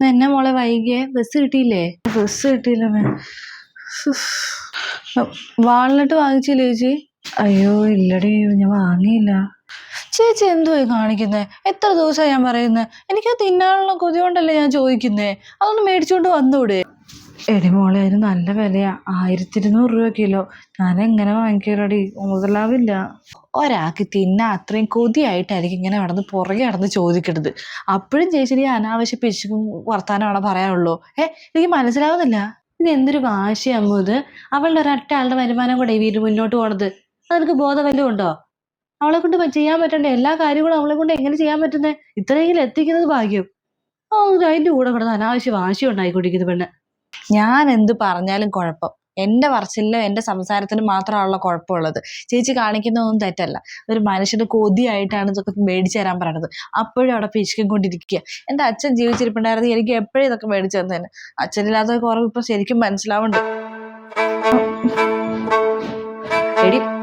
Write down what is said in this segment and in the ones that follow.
എന്നെ മോളെ വൈകിയേ? ബസ് കിട്ടിയില്ലേ? ബസ് കിട്ടിയില്ല മേ വാൾനട്ട് വാങ്ങിച്ചില്ലേ ചേച്ചി? അയ്യോ ഇല്ലടി ഞാൻ വാങ്ങിയില്ല. ചേച്ചി എന്തുവായി കാണിക്കുന്നേ? എത്ര ദിവസമായി ഞാൻ പറയുന്നത് എനിക്ക് തിന്നാനുള്ള കൊതി കൊണ്ടല്ലേ ഞാൻ ചോദിക്കുന്നേ? അതൊന്ന് മേടിച്ചുകൊണ്ട് വന്നൂടെ. എടി മോളെ അതിന് നല്ല വിലയാ. ആയിരത്തി ഇരുന്നൂറ് രൂപ കിലോ. ഞാൻ എങ്ങനെ വാങ്ങിക്കലടി? മുതലാവില്ല ഒരാൾക്ക് തിന്നാൻ അത്രയും കൊതിയായിട്ടായിരിക്കും ഇങ്ങനെ നടന്ന് പുറകെ നടന്ന് ചോദിക്കരുത് അപ്പോഴും ചേച്ചി ഈ അനാവശ്യ പിശുക്കും വർത്താനമാണ് പറയാനുള്ളൂ? ഏ എനിക്ക് മനസ്സിലാവുന്നില്ല. ഇത് എന്തൊരു വാശിയാകുമ്പോൾ ഇത്? അവളുടെ ഒരൊറ്റ ആളുടെ വരുമാനം കൂടെ ഈ വീട് മുന്നോട്ട് പോണത്? അതെനിക്ക് ബോധം വല്ലതും ഉണ്ടോ? അവളെ കൊണ്ട് ചെയ്യാൻ പറ്റണ്ട? എല്ലാ കാര്യങ്ങളും അവളെ കൊണ്ട് എങ്ങനെ ചെയ്യാൻ പറ്റുന്നത് ഇത്രയെങ്കിലും എത്തിക്കുന്നത് ഭാഗ്യം. അതിന്റെ കൂടെ കിടന്ന് അനാവശ്യ വാശി ഉണ്ടായിക്കൊണ്ടിരിക്കുന്നത് പെണ്ണ്. ഞാൻ എന്ത് പറഞ്ഞാലും കുഴപ്പം. എന്റെ പറച്ചിലിലും എന്റെ സംസാരത്തിനും മാത്രമാണല്ലോ കുഴപ്പമുള്ളത്. ചേച്ചി കാണിക്കുന്നതൊന്നും തെറ്റല്ല. ഒരു മനുഷ്യന് കൊതിയായിട്ടാണ് ഇതൊക്കെ മേടിച്ചു തരാൻ പറയണത്. അപ്പോഴും അവിടെ പിശുക്കും കൊണ്ടിരിക്കുക എന്റെ അച്ഛൻ ജീവിച്ചിരിപ്പുണ്ടായിരുന്നു. എനിക്ക് എപ്പോഴും ഇതൊക്കെ മേടിച്ചു തന്നെ അച്ഛനില്ലാത്ത കുറവ് ഇപ്പൊ ശരിക്കും മനസ്സിലാവുന്നുണ്ട്. എടി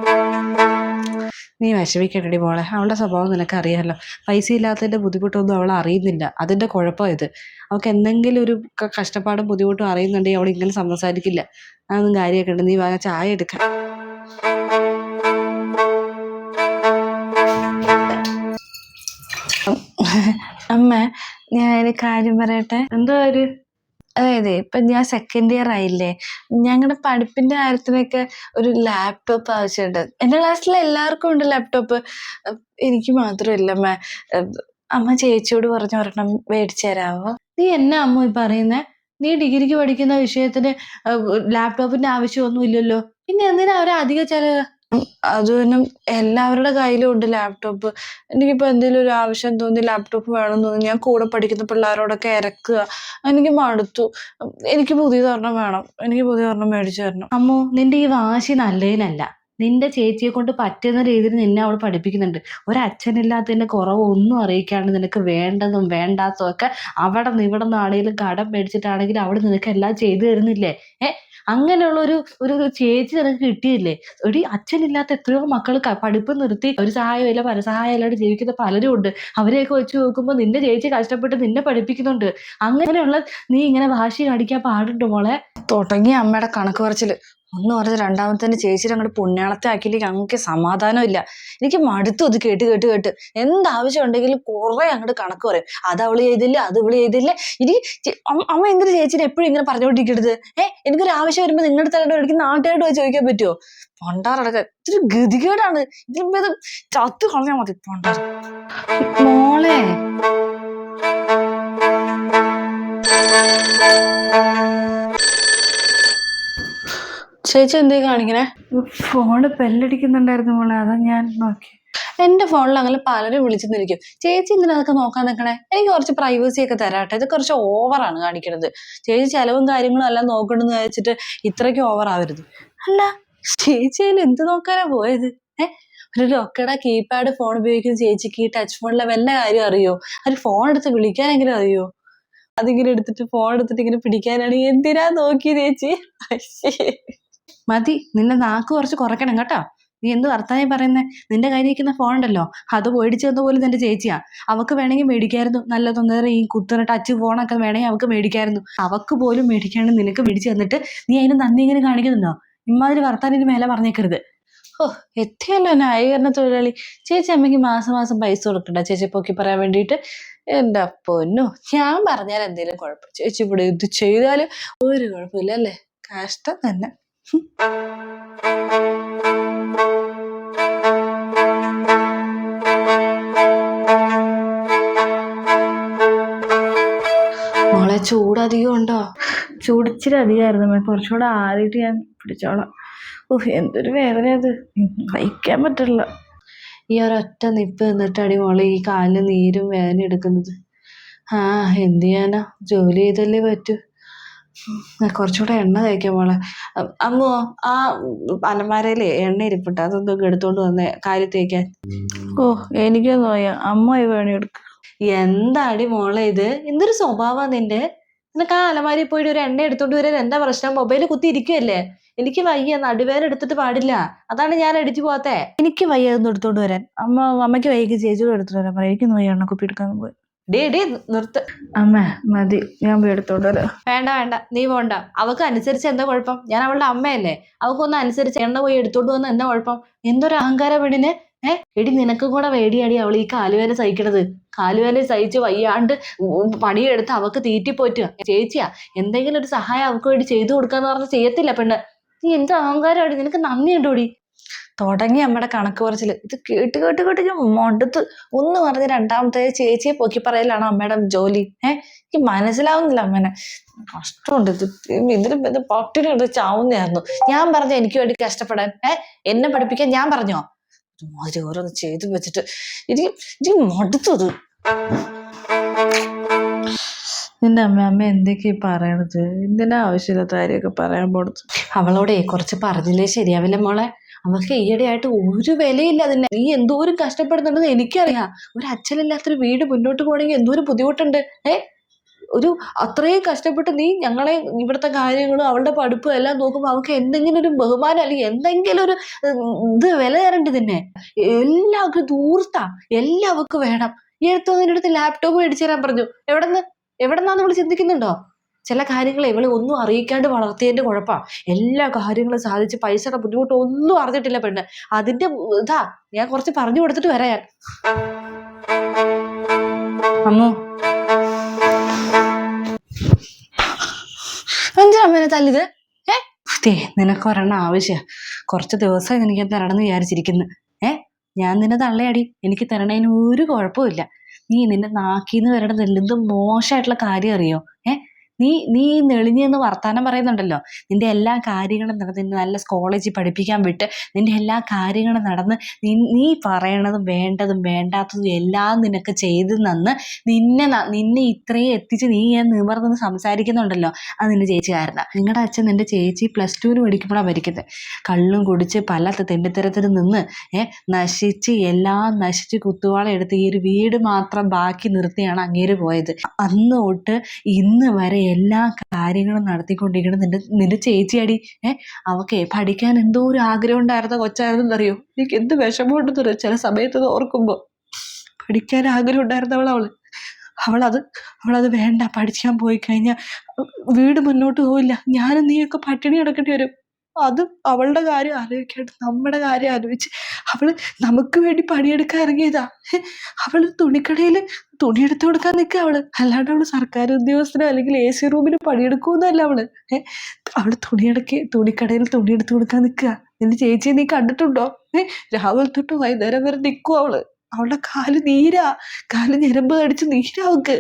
നീ വിഷമിക്കട്ടെടി മോളെ. അവളുടെ സ്വഭാവം നിനക്ക് അറിയാമല്ലോ പൈസ ഇല്ലാത്തതിന്റെ ബുദ്ധിമുട്ടൊന്നും അവൾ അറിയുന്നില്ല. അതിന്റെ കുഴപ്പം ഇത്. അവൾക്ക് എന്തെങ്കിലും ഒരു കഷ്ടപ്പാടും ബുദ്ധിമുട്ടും അറിയുന്നുണ്ടെങ്കിൽ അവൾ ഇങ്ങനെ സംസാരിക്കില്ല. അതൊന്നും കാര്യമൊക്കെ ഉണ്ട് നീ വാങ്ങാൻ ചായ എടുക്ക. അമ്മ ഞാൻ കാര്യം പറയട്ടെ? എന്താ ഒരു അതായത് ഇപ്പൊ ഞാൻ സെക്കൻഡ് ഇയർ ആയില്ലേ ഞങ്ങളുടെ പഠിപ്പിന്റെ കാര്യത്തിനൊക്കെ ഒരു ലാപ്ടോപ്പ് ആവശ്യമുണ്ട് എന്റെ ക്ലാസ്സിലെ എല്ലാവർക്കും ഉണ്ട് ലാപ്ടോപ്പ് എനിക്ക് മാത്രമില്ല അമ്മ അമ്മ ചേച്ചിയോട് പറഞ്ഞ് ഒരെണ്ണം മേടിച്ചു തരാമോ നീ എന്നാ അമ്മ ഈ പറയുന്നേ? നീ ഡിഗ്രിക്ക് പഠിക്കുന്ന വിഷയത്തിന് ലാപ്ടോപ്പിന്റെ ആവശ്യമൊന്നും ഇല്ലല്ലോ പിന്നെ എന്തിനാ ഒരു അധിക ചെലവ്? അത് തന്നെ എല്ലാവരുടെ കയ്യിലും ഉണ്ട് ലാപ്ടോപ്പ് എനിക്കിപ്പോൾ എന്തെങ്കിലും ഒരു ആവശ്യം തോന്നി ലാപ്ടോപ്പ് വേണമെന്ന് തോന്നി ഞാൻ കൂടെ പഠിക്കുന്ന പിള്ളേരോടൊക്കെ ഇറക്കുക എനിക്ക് മടുത്തു. എനിക്ക് പുതിയതൊരെണ്ണം വേണം എനിക്ക് പുതിയതൊരെണ്ണം മേടിച്ചു തരണം. അമ്മോ നിന്റെ ഈ വാശി നല്ലതിനല്ല. നിന്റെ ചേച്ചിയെ കൊണ്ട് പറ്റുന്ന രീതിയിൽ നിന്നെ അവൾ പഠിപ്പിക്കുന്നുണ്ട്. ഒരച്ഛനില്ലാത്തതിന്റെ കുറവ് ഒന്നും അറിയിക്കാണ്ട് നിനക്ക് വേണ്ടതും വേണ്ടാത്തതും ഒക്കെ അവിടെ നിന്ന് ഇവിടെ നിന്നാണെങ്കിലും കടം മേടിച്ചിട്ടാണെങ്കിലും അവിടെ നിനക്ക് എല്ലാം ചെയ്തു തരുന്നില്ലേ? ഏ? അങ്ങനെയുള്ള ഒരു ഒരു ചേച്ചി നിനക്ക് കിട്ടിയില്ലേ? ഒരു അച്ഛനില്ലാത്ത എത്രയോ മക്കൾ പഠിപ്പ് നിർത്തി ഒരു സഹായമില്ല പരസഹായം ഇല്ലാണ്ട് ജീവിക്കുന്ന പലരും ഉണ്ട്. അവരെയൊക്കെ വെച്ച് നോക്കുമ്പോൾ നിന്റെ ചേച്ചി കഷ്ടപ്പെട്ട് നിന്നെ പഠിപ്പിക്കുന്നുണ്ട്. അങ്ങനെയുള്ള നീ ഇങ്ങനെ വാശി കാണിക്കാൻ പാടുണ്ട് മോളെ? തുടങ്ങി അമ്മയുടെ കണക്ക് പറച്ചിൽ. ഒന്ന് പറഞ്ഞ് രണ്ടാമത്തെ ചേച്ചിയുടെ അങ്ങോട്ട് പുണ്യാളത്തെ ആക്കിയില്ലെങ്കിൽ അങ്ങക്ക് സമാധാനമില്ല. എനിക്ക് മടുത്തു അത് കേട്ട് കേട്ട് കേട്ട്. എന്താവശ്യം ഉണ്ടെങ്കിലും കുറെ അങ്ങോട്ട് കണക്ക് പറയും. അത് അവൾ ചെയ്തില്ല അത് ഇവൾ ചെയ്തില്ല. ഇനി അമ്മ എന്തിനു ചേച്ചിനെ എപ്പോഴും ഇങ്ങനെ പറഞ്ഞുകൊണ്ടിരിക്കരുത് ഏഹ് എനിക്കൊരു ആവശ്യം വരുമ്പോ നിങ്ങളുടെ തലയുടെ ഇടയ്ക്ക് നാട്ടുകാരോട് പോയി ചോദിക്കാൻ പറ്റുമോ പൊണ്ടാറടക്ക ഇതൊരു ഗതികേടാണ്. ഇതിലിപ്പോ ഇത് ചത്തു കളഞ്ഞാൽ മതി. പൊണ്ടാർ മോളെ. ചേച്ചി എന്തേ കാണിക്കണേ? ഫോണ് ബെല്ലടിക്കുന്നുണ്ടായിരുന്നു മോളെ. അതാ ഞാൻ നോക്കി. എന്റെ ഫോണിൽ അങ്ങനെ പലരും വിളിച്ചെന്നിരിക്കും. ചേച്ചി എന്തിനാ അതൊക്കെ നോക്കാൻ നിൽക്കണേ? എനിക്ക് കുറച്ച് പ്രൈവസി ഒക്കെ തരാട്ടെ. ഇത് കുറച്ച് ഓവറാണ് കാണിക്കണത്. ചേച്ചി ചെലവും കാര്യങ്ങളും എല്ലാം നോക്കണമെന്ന് വെച്ചിട്ട് ഇത്രയ്ക്ക് ഓവർ ആവരുത്. അല്ല ചേച്ചി അതിൽ എന്ത് നോക്കാനാ പോയത്? ഏ? ഒരു ലൊക്കട കീപാഡ് ഫോൺ ഉപയോഗിക്കുന്ന ചേച്ചിക്ക് ഈ ടച്ച് ഫോണിലെ വല്ല കാര്യം അറിയോ? ഒരു ഫോൺ എടുത്ത് വിളിക്കാനെങ്കിലും അറിയോ? അതിങ്ങനെ എടുത്തിട്ട് ഫോൺ എടുത്തിട്ട് ഇങ്ങനെ പിടിക്കാനാണ് എന്തിനാ നോക്കി ചേച്ചി. മതി നിന്റെ നാക്ക് കുറച്ച് കുറയ്ക്കണം കേട്ടോ. നീ എന്ത് വർത്താനായി പറയുന്നേ? നിന്റെ കയ്യിൽ ഇരിക്കുന്ന ഫോൺ ഉണ്ടല്ലോ. അത് മേടിച്ചു തന്ന പോലും നിന്റെ ചേച്ചിയാ. അവക്ക് വേണമെങ്കിൽ മേടിക്കായിരുന്നു. നല്ലതൊന്നേറെ ഈ കുത്തുന്ന ടച്ച് ഫോണൊക്കെ വേണമെങ്കിൽ അവക്ക് മേടിക്കായിരുന്നു. അവക്ക് പോലും മേടിക്കാണ്ട് നിനക്ക് മേടിച്ചു തന്നിട്ട് നീ അതിന് നന്ദി ഇങ്ങനെ കാണിക്കുന്നുണ്ടോ? ഇമാതിരി വർത്താനിന് മേലെ പറഞ്ഞേക്കരുത്. ഓ എത്തിയല്ലോ ന്യായീകരണ തൊഴിലാളി. ചേച്ചി അമ്മയ്ക്ക് മാസം മാസം പൈസ കൊടുക്കണ്ട. ചേച്ചി പൊക്കി പറയാൻ വേണ്ടിയിട്ട്. എന്റെ പൊന്നു? ഞാൻ പറഞ്ഞാൽ എന്തെങ്കിലും കുഴപ്പം. ചേച്ചി ഇവിടെ ഇത് ചെയ്താലും ഒരു കുഴപ്പമില്ല അല്ലേ? കഷ്ടം തന്നെ. ചൂട് അധികം ഉണ്ടോ? ചൂടിച്ചിരി അധികമായിരുന്നു. കുറച്ചുകൂടെ ആറിയിട്ട് ഞാൻ പിടിച്ചോളാം ഓഹ് എന്തൊരു വേദന അത് വഹിക്കാൻ പറ്റില്ല. ഈ ഒരൊറ്റ നിപ്പ് നിന്നിട്ടടി മോളെ ഈ കാലിന് നീരും വേദന എടുക്കുന്നത്. ആ എന്ത് ചെയ്യാനാ? ജോലി ചെയ്തല്ലേ പറ്റൂ. കുറച്ചുകൂടെ എണ്ണ തേക്കാം മോളെ. അമ്മോ ആ അലമാരയിലെ എണ്ണ ഇരിപ്പുണ്ട്. അതൊന്നും എടുത്തോണ്ട് വന്നേ കാര്യം തേക്കാൻ. ഓ എനിക്കൊന്നും വയ്യ അമ്മ വേണി എടുക്ക. എന്താടി മോളെ ഇത്? എന്തൊരു സ്വഭാവം നിന്റെ? നിനക്ക് ആ അലമാരി പോയിട്ട് ഒരു എണ്ണ എടുത്തോണ്ട് വരാൻ എന്താ പ്രശ്നം? മൊബൈലിൽ കുത്തി ഇരിക്കുവല്ലേ? എനിക്ക് വയ്യ നടുവേദന എടുത്തിട്ട് പാടില്ല. അതാണ് ഞാൻ അടിച്ചു പോകാത്തേ എനിക്ക് വയ്യ അതൊന്നും എടുത്തോണ്ട് വരാൻ. അമ്മ അമ്മയ്ക്ക് വയ്യക്ക് ചേച്ചിയോട് എടുത്തോണ്ട് വരാൻ പറയാം എനിക്ക് വയ്യ എണ്ണ കുപ്പി എടുക്കാൻ പോയി ഡേ ഡേ നിർത്ത്. അമ്മ മതി. ഞാൻ പോയി എടുത്തോണ്ട് വരാം. വേണ്ട വേണ്ട. നീ പോണ്ട. അവക്ക് അനുസരിച്ച് എന്താ കുഴപ്പം? ഞാൻ അവളുടെ അമ്മയല്ലേ. അവക്കൊന്ന് അനുസരിച്ച് എണ്ണ പോയി എടുത്തോണ്ട് വന്ന എന്താ കുഴപ്പം? എന്തൊരു അഹങ്കാര പെണ്ണിന് ഏ? എടി നിനക്കും കൂടെ വേടിയാടി അവൾ ഈ കാലുവേല സഹിക്കണത്. കാലുവേല സഹിച്ച് വയ്യാണ്ട് പണിയെടുത്ത് അവക്ക് തീറ്റിപ്പോറ്റുക ചേച്ചിയാ എന്തെങ്കിലും ഒരു സഹായം അവക്ക് വേണ്ടി ചെയ്തു കൊടുക്കാന്ന് പറഞ്ഞ് ചെയ്യത്തില്ല പെണ്ണ്. നീ എന്ത് അഹങ്കാരമാടി നിനക്ക് നന്ദി ഉണ്ടോടി? തുടങ്ങി അമ്മയുടെ കണക്ക് കുറച്ചിൽ ഇത് കേട്ട് കേട്ട് കേട്ട് മടുത്ത് ഒന്ന് പറഞ്ഞ് രണ്ടാമത്തെ ചേച്ചിയെ പൊക്കി പറയലാണ് അമ്മയുടെ ജോലി. ഏഹ് എനിക്ക് മനസ്സിലാവുന്നില്ല അമ്മേനെ. കഷ്ടമുണ്ട്. ഇത് ഇതിലും ഇത് പട്ടിണി ഉണ്ട് ചാവുന്നതായിരുന്നു. ഞാൻ പറഞ്ഞു എനിക്ക് വേണ്ടി കഷ്ടപ്പെടാൻ. ഏഹ് എന്നെ പഠിപ്പിക്കാൻ ഞാൻ പറഞ്ഞോ? ഒരുമാതിരി ഓരോന്ന് ചെയ്തു വെച്ചിട്ട് ഇനി ഇനി മടുത്തത് നിന്റെ അമ്മ അമ്മ എന്തൊക്കെയാ പറയണത്? എന്തിനാ ആവശ്യമില്ലാത്ത കാര്യമൊക്കെ പറയാൻ പോണത്? അവളോടെ കുറച്ച് പറഞ്ഞില്ലേ ശരിയാവില്ല മോളെ? അവൾക്ക് ഈയിടെയായിട്ട് ഒരു വിലയില്ല അതിന്. നീ എന്തോരം കഷ്ടപ്പെടുന്നുണ്ടെന്ന് എനിക്കറിയാം. ഒരു അച്ഛനില്ലാത്തൊരു വീട് മുന്നോട്ട് പോകണമെങ്കിൽ എന്തോരം ബുദ്ധിമുട്ടുണ്ട്. ഏ? ഒരു അത്രയും കഷ്ടപ്പെട്ട് നീ ഞങ്ങളെ ഇവിടുത്തെ കാര്യങ്ങളും അവളുടെ പഠിപ്പും എല്ലാം നോക്കുമ്പോൾ അവൾക്ക് എന്തെങ്കിലും ഒരു ബഹുമാനം അല്ലെങ്കിൽ എന്തെങ്കിലും ഒരു ഇത് വില തരണ്ട് തന്നെ. എല്ലാവർക്കും ദൂർത്താ എല്ലാവർക്കും വേണം. ഈ അടുത്ത് നിന്റെ അടുത്ത് ലാപ്ടോപ്പ് മേടിച്ചു തരാൻ പറഞ്ഞു. എവിടെന്ന്? എവിടെന്നാന്ന് നമ്മൾ ചിന്തിക്കുന്നുണ്ടോ? ചില കാര്യങ്ങൾ ഇവളെ ഒന്നും അറിയിക്കാണ്ട് വളർത്തിയതിന്റെ കുഴപ്പമാണ് എല്ലാ കാര്യങ്ങളും സാധിച്ച് പൈസയുടെ ബുദ്ധിമുട്ട് ഒന്നും അറിഞ്ഞിട്ടില്ല പെണ്ണ്. അതിന്റെ ഇതാ ഞാൻ കുറച്ച് പറഞ്ഞു കൊടുത്തിട്ട് വരാം ഞാൻ. അമ്മു തല്ലിത് ഏ? അതേ നിനക്ക് ഒരെണ്ണം ആവശ്യ. കുറച്ച് ദിവസം എനിക്ക് എന്ന് വിചാരിച്ചിരിക്കുന്നു. ഏ? ഞാൻ നിന്നെ തള്ളയടി. എനിക്ക് തരണതിന് ഒരു കുഴപ്പമില്ല നീ നിന്റെ നാക്കിന്ന് വരണ എന്ത് മോശമായിട്ടുള്ള കാര്യം അറിയോ? ഏ? നീ നീ നെളിഞ്ഞെന്ന് വർത്താനം പറയുന്നുണ്ടല്ലോ. നിന്റെ എല്ലാ കാര്യങ്ങളും നടന്ന് നിന്നെ നല്ല കോളേജിൽ പഠിപ്പിക്കാൻ വിട്ട് നിന്റെ എല്ലാ കാര്യങ്ങളും നടന്ന് നീ നീ പറയണതും വേണ്ടതും വേണ്ടാത്തതും എല്ലാം നിനക്ക് ചെയ്ത് നന്ന് നിന്നെ നിന്നെ ഇത്രയും എത്തിച്ച് നീ ഞാൻ നിവർന്ന് സംസാരിക്കുന്നുണ്ടല്ലോ. അത് നിന്റെ ചേച്ചി കാരണം നിങ്ങളുടെ അച്ഛൻ നിന്റെ ചേച്ചി പ്ലസ് ടുവിന് പഠിക്കുമ്പോഴാണ് മരിക്കുന്നത് കള്ളും കുടിച്ച് പല തെണ്ടിത്തരത്തിൽ നിന്ന് ഏ നശിച്ച് എല്ലാം നശിച്ച് കുത്തുവാള എടുത്ത് ഈ ഒരു വീട് മാത്രം ബാക്കി നിർത്തിയാണ് അങ്ങേര് പോയത്. അന്ന് തൊട്ട് ഇന്ന് വരെ എല്ലാ കാര്യങ്ങളും നടത്തിക്കൊണ്ടിരിക്കണം നിന്റെ നിന്റെ ചേച്ചിയടി. ഏ അവക്കെ പഠിക്കാൻ എന്തോ ഒരു ആഗ്രഹം ഉണ്ടായിരുന്ന കൊച്ചായിരുന്നെന്നറിയോ? എനിക്ക് എന്ത് വിഷമമുണ്ടെന്നറിയോ ചില സമയത്ത് ഓർക്കുമ്പോൾ പഠിക്കാൻ ആഗ്രഹം ഉണ്ടായിരുന്നവൾ അവൾ. അവളത് അവളത് വേണ്ട. പഠിക്കാൻ പോയി കഴിഞ്ഞാൽ വീട് മുന്നോട്ട് പോവില്ല. ഞാനും നീയൊക്കെ പട്ടിണി കിടക്കേണ്ടി വരും. അത് അവളുടെ കാര്യം ആലോചിക്കാണ്ട് നമ്മുടെ കാര്യം ആലോചിച്ച് അവൾ നമുക്ക് വേണ്ടി പണിയെടുക്കാൻ ഇറങ്ങിയതാ. ഹെ, അവൾ തുണിക്കടയിൽ എടുത്തു കൊടുക്കാൻ നിൽക്കുക അവൾ. അല്ലാണ്ട് അവൾ സർക്കാർ ഉദ്യോഗസ്ഥനോ അല്ലെങ്കിൽ എ സി റൂമിൽ പണിയെടുക്കുമെന്നല്ല അവൾ. ഏഹ് അവൾ തുണിയടക്കി തുണിക്കടയിൽ എടുത്തു കൊടുക്കാൻ നിൽക്കുക. എന്റെ ചേച്ചിയെ നീ കണ്ടിട്ടുണ്ടോ? ഏഹ് രാവിലെ തൊട്ട് വൈകുന്നേരം വരെ നിൽക്കും അവൾ. അവളുടെ കാൽ നീരാ. കാൽ ഞരമ്പ് കടിച്ച് നീരാവക്ക്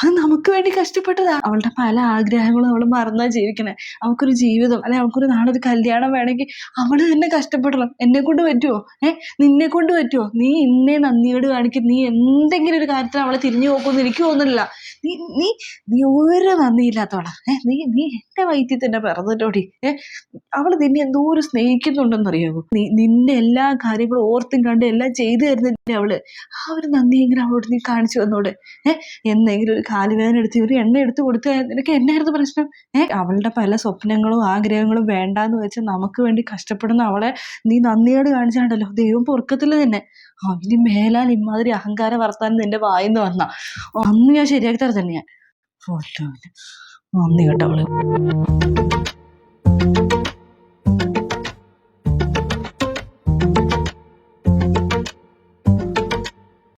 അത് നമുക്ക് വേണ്ടി കഷ്ടപ്പെട്ടതാ. അവളുടെ പല ആഗ്രഹങ്ങളും അവൾ മറന്നാ ജീവിക്കണേ. അവൾക്കൊരു ജീവിതം അല്ലെ അവൾക്കൊരു നാളൊരു കല്യാണം വേണമെങ്കിൽ അവൾ തന്നെ കഷ്ടപ്പെടണം. എന്നെ കൊണ്ട് പറ്റുമോ ഏ? നിന്നെ കൊണ്ട് പറ്റുമോ നീ ഇന്നെ നന്ദിയോട് കാണിക്കും. നീ എന്തെങ്കിലും ഒരു കാര്യത്തിന് അവളെ തിരിഞ്ഞു നോക്കുമെന്ന് എനിക്ക് തോന്നുന്നില്ല. നീ നീ നീ ഒരു നന്ദിയില്ലാത്തവളാ. ഏ? നീ നീ എന്റെ വയറ്റിൽ തന്നെ പിറന്നിട്ടോടി. ഏ? അവൾ നിന്നെ എന്തോ ഒരു സ്നേഹിക്കുന്നുണ്ടെന്നറിയാമോ നീ നിന്റെ എല്ലാ കാര്യങ്ങളും ഓർത്തും കണ്ട് എല്ലാം ചെയ്തു തരുന്നില്ലേ അവൾ? ആ ഒരു നന്ദി എങ്ങനെ അവളോട് നീ കാണിച്ചു വന്നോട് ഏ എന്തെങ്കിലും ഒരു കാലുവേദന എടുത്ത് ഒരു എണ്ണ എടുത്ത് കൊടുത്ത് നിനക്ക് എന്നായിരുന്നു പ്രശ്നം? ഏ അവളുടെ പല സ്വപ്നങ്ങളും ആഗ്രഹങ്ങളും വേണ്ടാന്ന് വെച്ച് നമുക്ക് വേണ്ടി കഷ്ടപ്പെടുന്ന അവളെ നീ നന്ദിയോട് കാണിച്ചാണ്ടല്ലോ. ദൈവം പൊറുക്കത്തിൽ തന്നെ അവന് മേലാൽ ഇമാതിരി അഹങ്കാര വർത്താൻ നിന്റെ വായിന്ന് വന്ന. അന്ന് ഞാൻ ശരിയാക്കി തരത്തന്നെ തന്നെ ഞാൻ നന്ദി കേട്ടോ അവൾ.